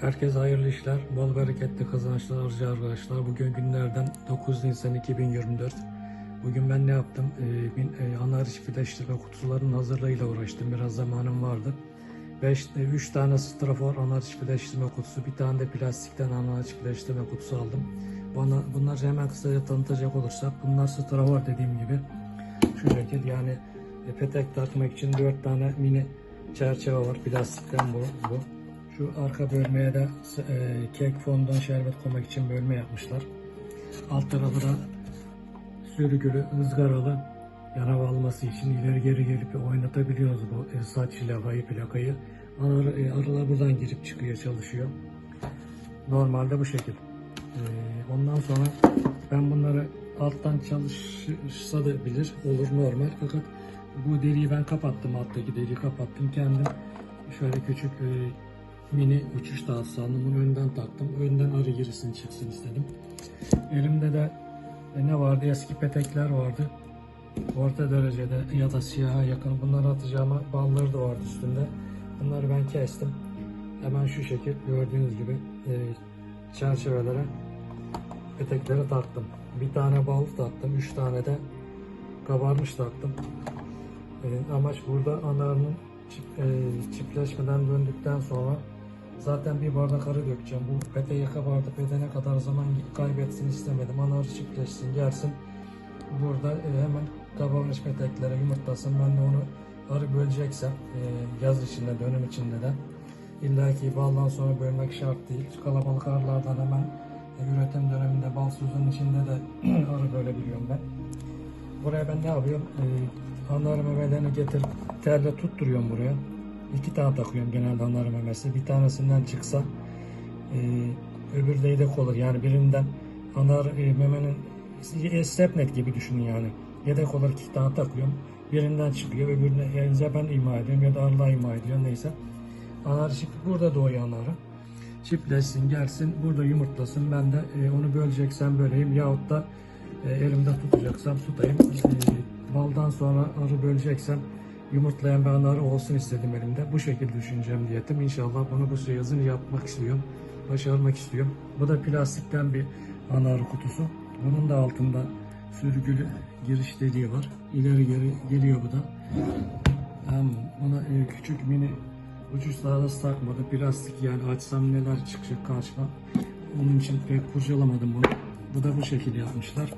Herkese hayırlı işler, bol bereketli kazançlar harcı arkadaşlar. Bugün günlerden 9 Nisan 2024. Bugün ben ne yaptım? Ee, bin, e, ana hariç flaşlı ve kutuların hazırlığıyla uğraştım. Biraz zamanım vardı. 5, 3 tane strafor ana hariç flaşlama kutusu, bir tane de plastikten ana hariç flaşlama kutusu aldım. Bana, bunları hemen kısaca tanıtacak olursak, bunlar strafor dediğim gibi. Şu şekil yani e, petek takmak için 4 tane mini çerçeve var. Plastikten bu. bu. Şu arka bölmeye de e, kek fondant şerbet koymak için bölme yapmışlar. Alt tarafı da sürgülü, ızgaralı yana alması için ileri geri gelip oynatabiliyoruz bu e, saç lavayı, plakayı. Arı, e, arılar buradan girip çıkıyor, çalışıyor. Normalde bu şekil. E, ondan sonra ben bunları alttan çalışsa da bilir, olur normal. Fakat bu deliği ben kapattım, alttaki deliği kapattım. Kendim şöyle küçük e, mini uçuş tahtası aldım. Bunu önden taktım. Önden arı girsin çıksın istedim. Elimde de e, ne vardı? Eski petekler vardı. Orta derecede ya da siyaha yakın. Bunları atacağıma balları da vardı üstünde. Bunları ben kestim. Hemen şu şekil gördüğünüz gibi e, çerçevelere peteklere taktım. Bir tane bal taktım. Üç tane de kabarmış taktım. E, amaç burada anarının çip, e, çiftleşmeden döndükten sonra zaten bir bardak arı dökeceğim. Bu peteği kabardı pedene kadar zaman kaybetsin istemedim. Anar çiftleşsin gelsin. Burada e, hemen kabarmış peteklere yumurtlasın. Ben de onu arı böleceksem e, yaz içinde dönüm içinde de İlla ki baldan sonra bölmek şart değil. Kalabalık arılardan hemen e, üretim döneminde bal sözünün içinde de arı bölebiliyorum ben. Buraya ben ne yapıyorum? Ee, anarı memelerini getirip telle tutturuyorum buraya. İki tane takıyorum genelde anarı memesi. Bir tanesinden çıksa e, öbür de yedek olur. Yani birinden anar e, memenin stepnet gibi düşünün yani. Yedek olarak iki tane takıyorum. Birinden çıkıyor öbürüne ya ben ima ediyorum ya da Allah ima ediyor neyse. Anar çift burada doğuyor anarı. Çiftleşsin gelsin burada yumurtlasın ben de e, onu böleceksem böleyim yahut da e, elimde tutacaksam tutayım. E, baldan sonra arı böleceksem yumurtlayan bir olsun istedim elimde. Bu şekilde düşüneceğim diyetim. İnşallah bunu bu yazın yapmak istiyorum. Başarmak istiyorum. Bu da plastikten bir ana arı kutusu. Bunun da altında sürgülü giriş deliği var. İleri geri geliyor bu da. Hem buna e, küçük mini uçuş sağlası takmadı. Plastik yani açsam neler çıkacak karşıma. Onun için pek kurcalamadım bunu. Bu da bu şekilde yapmışlar.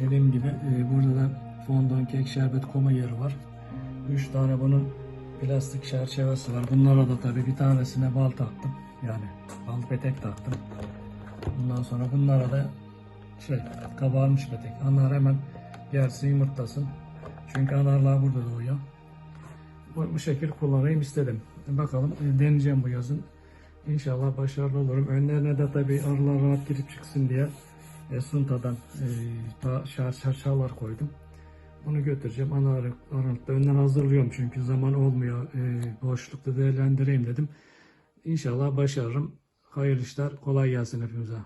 Dediğim gibi e, burada da fondant kek şerbet koma yeri var. 3 tane bunun plastik çerçevesi var. Bunlara da tabii bir tanesine bal taktım. Yani bal petek taktım. Bundan sonra bunlara da şey kabarmış petek. Anar hemen gelsin yumurtlasın. Çünkü anarlar burada doğuyor. Bu, bu şekil kullanayım istedim. Bakalım e, deneyeceğim bu yazın. İnşallah başarılı olurum. Önlerine de tabii arılar rahat girip çıksın diye e, e, ta- şar koydum. Onu götüreceğim. Ana önden hazırlıyorum çünkü zaman olmuyor. E, boşlukta değerlendireyim dedim. İnşallah başarırım. Hayırlı işler. Kolay gelsin hepimize.